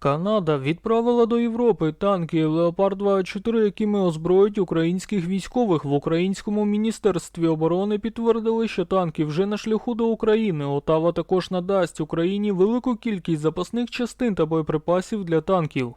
Канада відправила до Європи танки Леопард 24, якими озброють українських військових. В українському міністерстві оборони підтвердили, що танки вже на шляху до України. Отава також надасть Україні велику кількість запасних частин та боєприпасів для танків.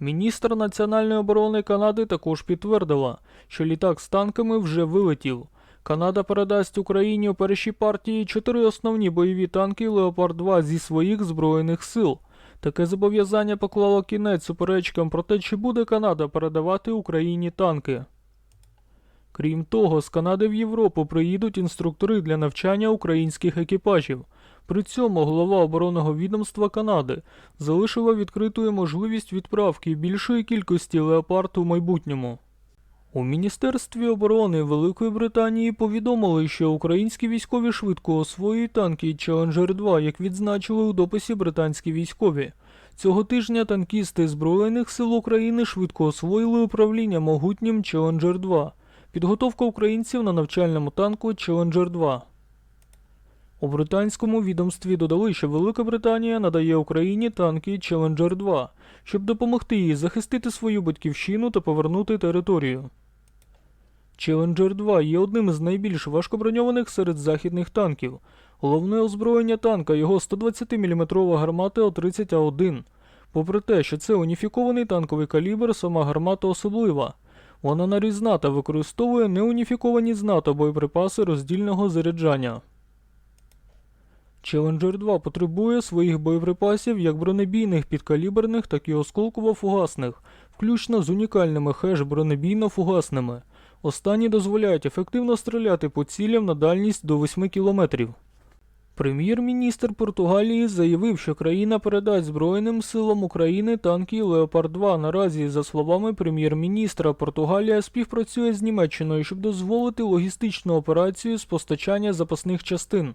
Міністр національної оборони Канади також підтвердила, що літак з танками вже вилетів. Канада передасть Україні у першій партії чотири основні бойові танки Леопард 2 зі своїх збройних сил. Таке зобов'язання поклало кінець суперечкам про те, чи буде Канада передавати Україні танки. Крім того, з Канади в Європу приїдуть інструктори для навчання українських екіпажів. При цьому голова оборонного відомства Канади залишила відкритою можливість відправки більшої кількості леопард у майбутньому. У Міністерстві оборони Великої Британії повідомили, що українські військові швидко освоюють танки Challenger 2, як відзначили у дописі британські військові. Цього тижня танкісти Збройних сил України швидко освоїли управління могутнім Challenger 2. Підготовка українців на навчальному танку Challenger 2. У британському відомстві додали, що Велика Британія надає Україні танки Challenger 2, щоб допомогти їй захистити свою батьківщину та повернути територію. Challenger 2 є одним із найбільш важкоброньованих серед західних танків. Головне озброєння танка його 120-мм гармата О-30А1. Попри те, що це уніфікований танковий калібр, сама гармата особлива. Вона нарізна та використовує неуніфіковані з НАТО боєприпаси роздільного заряджання. Challenger 2 потребує своїх боєприпасів як бронебійних підкаліберних, так і осколково-фугасних, включно з унікальними хеш бронебійно-фугасними. Останні дозволяють ефективно стріляти по цілям на дальність до 8 кілометрів. Прем'єр-міністр Португалії заявив, що країна передасть Збройним силам України танки Леопард 2. Наразі, за словами прем'єр-міністра, Португалія співпрацює з Німеччиною, щоб дозволити логістичну операцію з постачання запасних частин.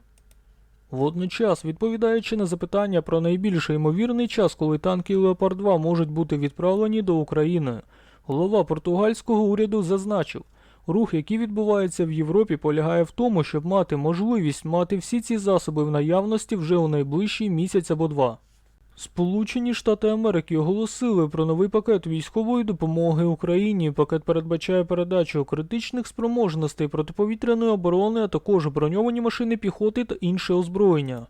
Водночас, відповідаючи на запитання про найбільш ймовірний час, коли танки Леопард 2 можуть бути відправлені до України, голова португальського уряду зазначив, рух, який відбувається в Європі, полягає в тому, щоб мати можливість мати всі ці засоби в наявності вже у найближчий місяць або два. Сполучені Штати Америки оголосили про новий пакет військової допомоги Україні. Пакет передбачає передачу критичних спроможностей протиповітряної оборони, а також броньовані машини піхоти та інше озброєння.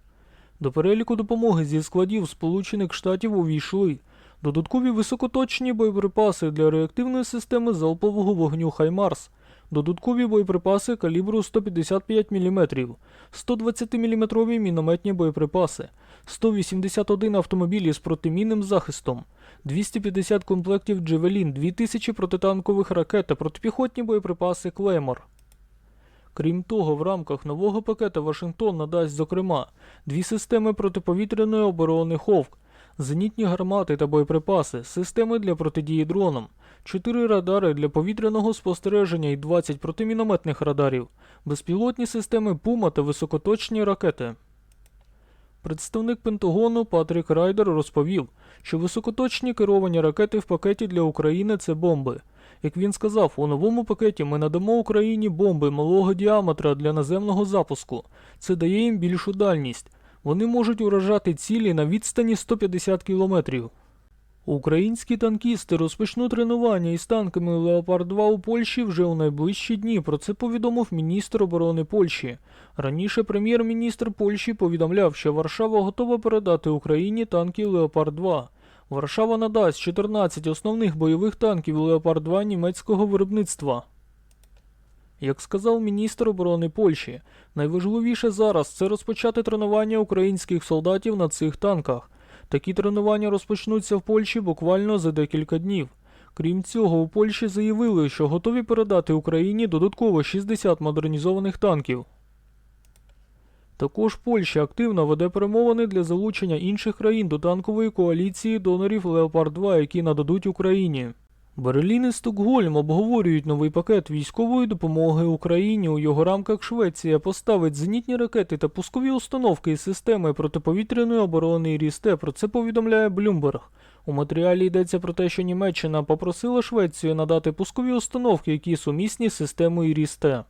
До переліку допомоги зі складів Сполучених Штатів увійшли додаткові високоточні боєприпаси для реактивної системи залпового вогню Хаймарс, додаткові боєприпаси калібру 155 мм, 120 мм мінометні боєприпаси, 181 автомобілі з протимінним захистом, 250 комплектів Джевелін, 2000 протитанкових ракет та протипіхотні боєприпаси Клеймор. Крім того, в рамках нового пакета Вашингтон надасть, зокрема, дві системи протиповітряної оборони Ховк, зенітні гармати та боєприпаси, системи для протидії дронам, 4 радари для повітряного спостереження і 20 протимінометних радарів, безпілотні системи Пума та високоточні ракети. Представник Пентагону Патрік Райдер розповів, що високоточні керовані ракети в пакеті для України це бомби. Як він сказав, у новому пакеті ми надамо Україні бомби малого діаметра для наземного запуску. Це дає їм більшу дальність. Вони можуть уражати цілі на відстані 150 кілометрів. Українські танкісти розпочнуть тренування із танками Леопард 2 у Польщі вже у найближчі дні. Про це повідомив міністр оборони Польщі. Раніше прем'єр-міністр Польщі повідомляв, що Варшава готова передати Україні танки Леопард 2. Варшава надасть 14 основних бойових танків Леопард 2 німецького виробництва. Як сказав міністр оборони Польщі, найважливіше зараз це розпочати тренування українських солдатів на цих танках. Такі тренування розпочнуться в Польщі буквально за декілька днів. Крім цього, у Польщі заявили, що готові передати Україні додатково 60 модернізованих танків. Також Польща активно веде перемовини для залучення інших країн до танкової коаліції донорів Леопард 2, які нададуть Україні. Берлін і Стокгольм обговорюють новий пакет військової допомоги Україні. У його рамках Швеція поставить зенітні ракети та пускові установки із системи протиповітряної оборони Рісте. Про це повідомляє Bloomberg. У матеріалі йдеться про те, що Німеччина попросила Швецію надати пускові установки, які сумісні з системою Рісте.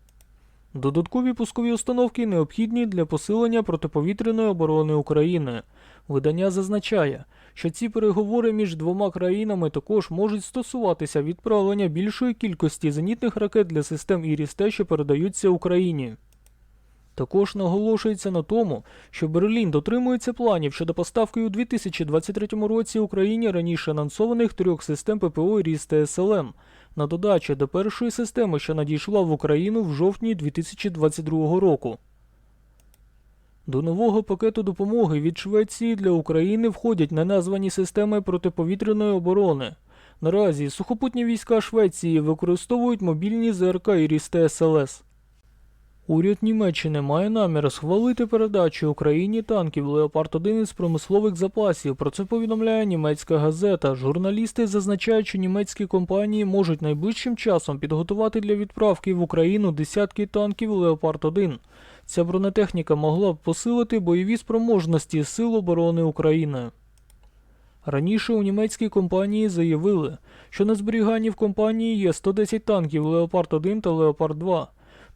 Додаткові пускові установки необхідні для посилення протиповітряної оборони України. Видання зазначає, що ці переговори між двома країнами також можуть стосуватися відправлення більшої кількості зенітних ракет для систем Іріс-Т, що передаються Україні. Також наголошується на тому, що Берлін дотримується планів щодо поставки у 2023 році Україні раніше анонсованих трьох систем ППО Ріс СЛМ на додачу до першої системи, що надійшла в Україну в жовтні 2022 року. До нового пакету допомоги від Швеції для України входять неназвані системи протиповітряної оборони. Наразі сухопутні війська Швеції використовують мобільні ЗРК Іріс та СЛС. Уряд Німеччини має намір схвалити передачу Україні танків Леопард 1 із промислових запасів. Про це повідомляє німецька газета. Журналісти зазначають, що німецькі компанії можуть найближчим часом підготувати для відправки в Україну десятки танків Леопард 1 Ця бронетехніка могла б посилити бойові спроможності Сил оборони України. Раніше у німецькій компанії заявили, що на зберіганні в компанії є 110 танків Леопард 1 та Леопард 2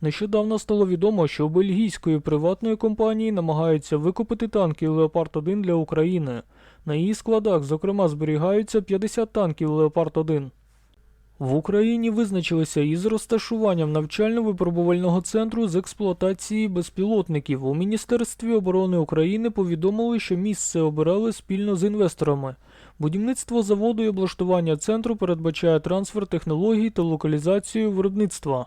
Нещодавно стало відомо, що у бельгійської приватної компанії намагаються викупити танки Леопард 1 для України. На її складах, зокрема, зберігаються 50 танків Леопард 1 В Україні визначилися із розташуванням навчально-випробувального центру з експлуатації безпілотників. У Міністерстві оборони України повідомили, що місце обирали спільно з інвесторами. Будівництво заводу і облаштування центру передбачає трансфер технологій та локалізацію виробництва.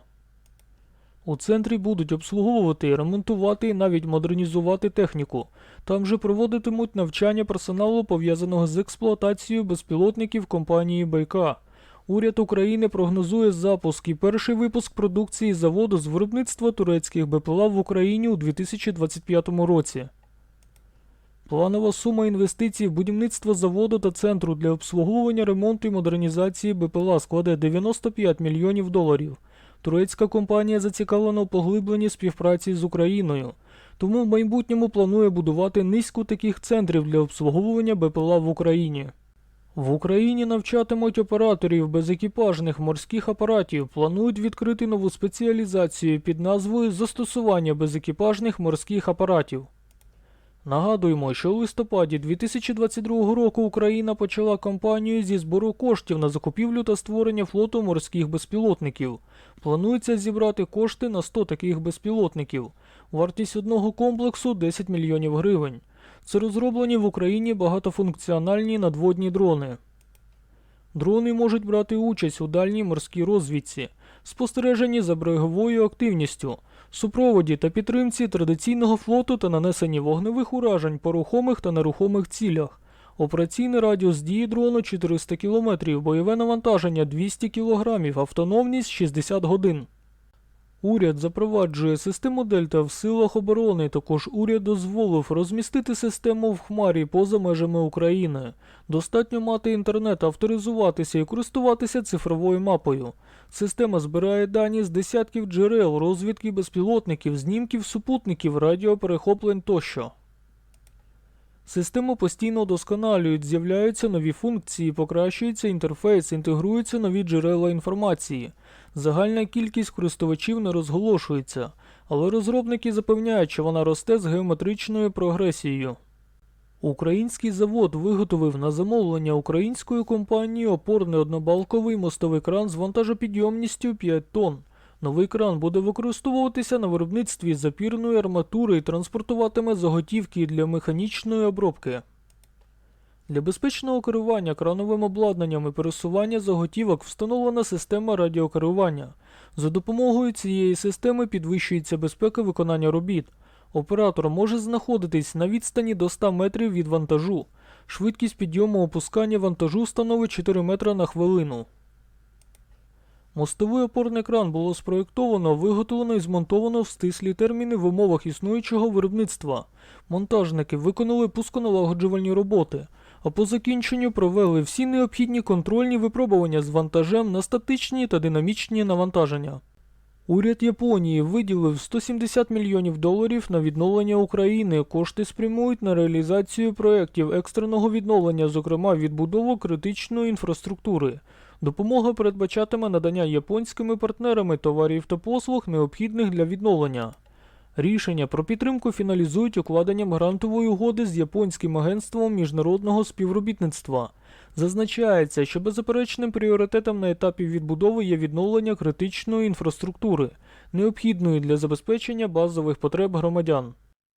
У центрі будуть обслуговувати, ремонтувати і навіть модернізувати техніку. Там же проводитимуть навчання персоналу, пов'язаного з експлуатацією безпілотників компанії Байка. Уряд України прогнозує запуск і перший випуск продукції заводу з виробництва турецьких БПЛА в Україні у 2025 році. Планова сума інвестицій в будівництво заводу та центру для обслуговування ремонту і модернізації БПЛА складе 95 мільйонів доларів. Турецька компанія зацікавлена у поглибленні співпраці з Україною, тому в майбутньому планує будувати низку таких центрів для обслуговування БПЛА в Україні. В Україні навчатимуть операторів безекіпажних морських апаратів, планують відкрити нову спеціалізацію під назвою Застосування безекіпажних морських апаратів. Нагадуємо, що у листопаді 2022 року Україна почала кампанію зі збору коштів на закупівлю та створення флоту морських безпілотників. Планується зібрати кошти на 100 таких безпілотників. Вартість одного комплексу 10 мільйонів гривень. Це розроблені в Україні багатофункціональні надводні дрони. Дрони можуть брати участь у дальній морській розвідці, спостереженні за береговою активністю, супроводі та підтримці традиційного флоту та нанесенні вогневих уражень по рухомих та нерухомих цілях. Операційний радіус дії дрону 400 км, бойове навантаження 200 кг, автономність 60 годин. Уряд запроваджує систему Дельта в силах оборони. Також уряд дозволив розмістити систему в хмарі поза межами України. Достатньо мати інтернет, авторизуватися і користуватися цифровою мапою. Система збирає дані з десятків джерел, розвідки безпілотників, знімків супутників, радіоперехоплень тощо. Систему постійно удосконалюють, з'являються нові функції, покращується інтерфейс, інтегруються нові джерела інформації. Загальна кількість користувачів не розголошується, але розробники запевняють, що вона росте з геометричною прогресією. Український завод виготовив на замовлення української компанії опорний однобалковий мостовий кран з вантажопідйомністю 5 тонн. Новий кран буде використовуватися на виробництві запірної арматури і транспортуватиме заготівки для механічної обробки. Для безпечного керування крановим обладнанням і пересування заготівок встановлена система радіокерування. За допомогою цієї системи підвищується безпека виконання робіт. Оператор може знаходитись на відстані до 100 метрів від вантажу. Швидкість підйому опускання вантажу становить 4 метри на хвилину. Мостовий опорний кран було спроєктовано, виготовлено і змонтовано в стислі терміни в умовах існуючого виробництва. Монтажники виконали пусконалагоджувальні роботи. а по закінченню провели всі необхідні контрольні випробування з вантажем на статичні та динамічні навантаження. Уряд Японії виділив 170 мільйонів доларів на відновлення України. Кошти спрямують на реалізацію проєктів екстреного відновлення, зокрема відбудову критичної інфраструктури. Допомога передбачатиме надання японськими партнерами товарів та послуг, необхідних для відновлення. Рішення про підтримку фіналізують укладенням грантової угоди з японським агентством міжнародного співробітництва. Зазначається, що беззаперечним пріоритетом на етапі відбудови є відновлення критичної інфраструктури, необхідної для забезпечення базових потреб громадян.